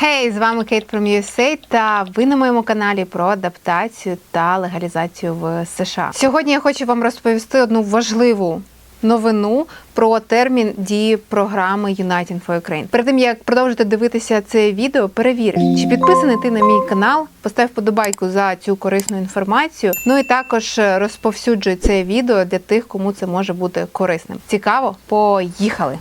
Хей, з вами Кейт from USA та ви на моєму каналі про адаптацію та легалізацію в США. Сьогодні я хочу вам розповісти одну важливу новину про термін дії програми United for Ukraine. Перед тим як продовжити дивитися це відео, перевір, чи підписаний ти на мій канал, постав подобайку за цю корисну інформацію. Ну і також розповсюджуй це відео для тих, кому це може бути корисним. Цікаво? Поїхали!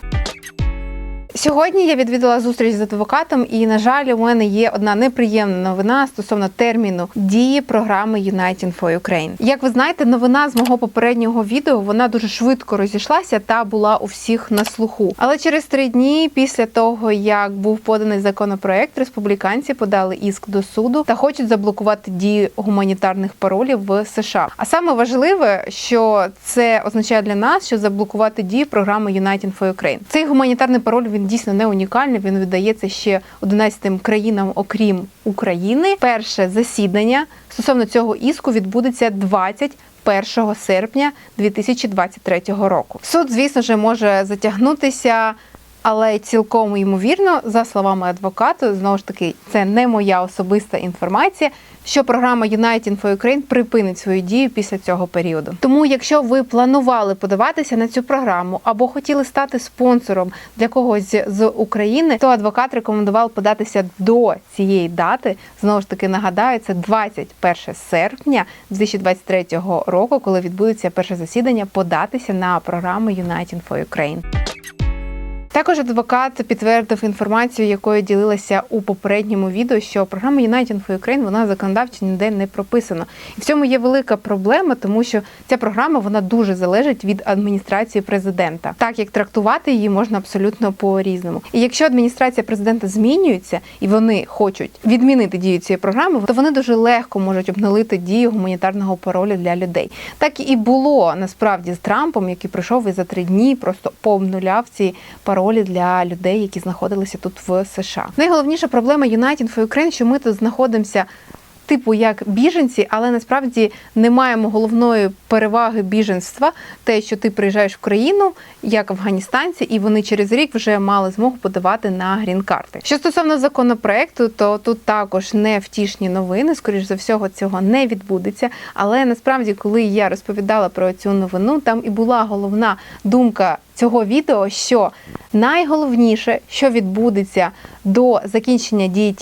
Сьогодні я відвідала зустріч з адвокатом, і на жаль, у мене є одна неприємна новина стосовно терміну дії програми United for Ukraine. Як ви знаєте, новина з мого попереднього відео вона дуже швидко розійшлася та була у всіх на слуху. Але через три дні після того, як був поданий законопроект, республіканці подали іск до суду та хочуть заблокувати дію гуманітарних паролів в США. А саме важливе, що це означає для нас, що заблокувати дію програми United for Ukraine. Цей гуманітарний пароль він дійсно не унікальний. Він віддається ще 11 країнам, окрім України. Перше засідання стосовно цього іску відбудеться 21 серпня 2023 року. Суд, звісно ж, може затягнутися. Але цілком ймовірно, за словами адвоката, знову ж таки, це не моя особиста інформація, що програма United for Ukraine припинить свою дію після цього періоду. Тому, якщо ви планували подаватися на цю програму або хотіли стати спонсором для когось з України, то адвокат рекомендував податися до цієї дати. Знову ж таки нагадаю, це 21 серпня 2023 року, коли відбудеться перше засідання, податися на програму United for Ukraine. Також адвокат підтвердив інформацію, якою ділилася у попередньому відео, що програма United for Ukraine вона законодавчо ніде не прописана. І в цьому є велика проблема, тому що ця програма вона дуже залежить від адміністрації президента, так як трактувати її можна абсолютно по різному. І якщо адміністрація президента змінюється і вони хочуть відмінити дію цієї програми, то вони дуже легко можуть обнулити дію гуманітарного паролю для людей. Так і було насправді з Трампом, який прийшов і за три дні просто пообнуляв ці паролі для людей, які знаходилися тут в США. Найголовніша проблема United for Ukraine, що ми тут знаходимося. Типу як біженці, але насправді не маємо головної переваги біженства, те, що ти приїжджаєш в країну як афганістанці, і вони через рік вже мали змогу подавати на грін-карти. Що стосовно законопроекту, то тут також не втішні новини. Скоріш за всього, цього не відбудеться. Але насправді, коли я розповідала про цю новину, там і була головна думка цього відео, що найголовніше, що відбудеться до закінчення дії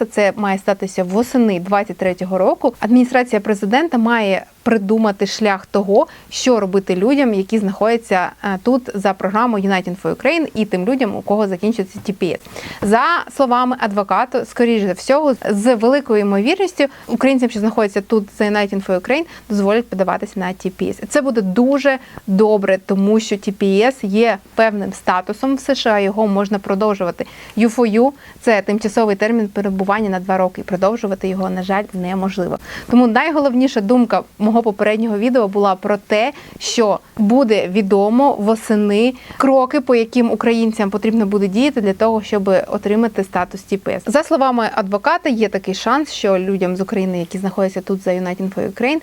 а це має статися восени 2023 року. Адміністрація президента має придумати шлях того, що робити людям, які знаходяться е, тут за програмою United for Ukraine, і тим людям, у кого закінчується TPS. За словами адвоката, скоріш за всього, з великою ймовірністю українцям, що знаходяться тут за United for Ukraine, дозволять подаватися на TPS. Це буде дуже добре, тому що TPS є певним статусом в США. Його можна продовжувати. U4U – це тимчасовий термін перебування на два роки. і Продовжувати його, на жаль, неможливо. Тому найголовніша думка мого попереднього відео була про те, що буде відомо восени кроки, по яким українцям потрібно буде діяти для того, щоб отримати статус ТПС. За словами адвоката, є такий шанс, що людям з України, які знаходяться тут за United for Ukraine,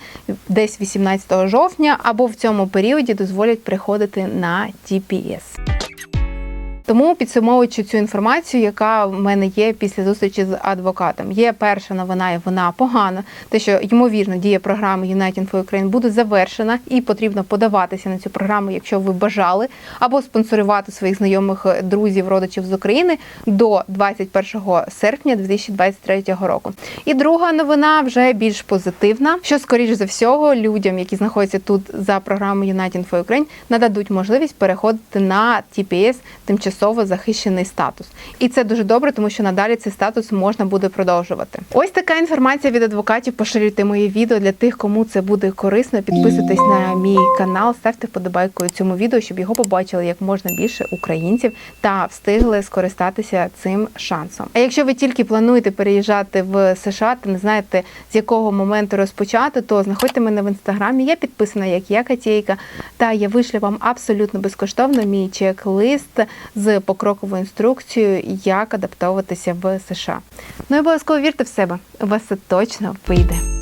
десь 18 жовтня або в цьому періоді дозволять приходити на TPS. Тому підсумовуючи цю інформацію, яка в мене є після зустрічі з адвокатом, є перша новина, і вона погана. Те, що ймовірно дія програми United for Ukraine буде завершена, і потрібно подаватися на цю програму, якщо ви бажали, або спонсорувати своїх знайомих друзів, родичів з України до 21 серпня 2023 року. І друга новина вже більш позитивна, що скоріш за всього людям, які знаходяться тут за програмою United for Ukraine, нададуть можливість переходити на TPS тимчасово тимчасово захищений статус. І це дуже добре, тому що надалі цей статус можна буде продовжувати. Ось така інформація від адвокатів. Поширюйте моє відео для тих, кому це буде корисно. Підписуйтесь на мій канал, ставте вподобайку цьому відео, щоб його побачили як можна більше українців та встигли скористатися цим шансом. А якщо ви тільки плануєте переїжджати в США та не знаєте з якого моменту розпочати, то знаходьте мене в інстаграмі. Я підписана як я Катєйка, та я вишлю вам абсолютно безкоштовно мій чек-лист з покроковою інструкцією, як адаптовуватися в США. Ну і обов'язково вірте в себе, у вас це точно вийде.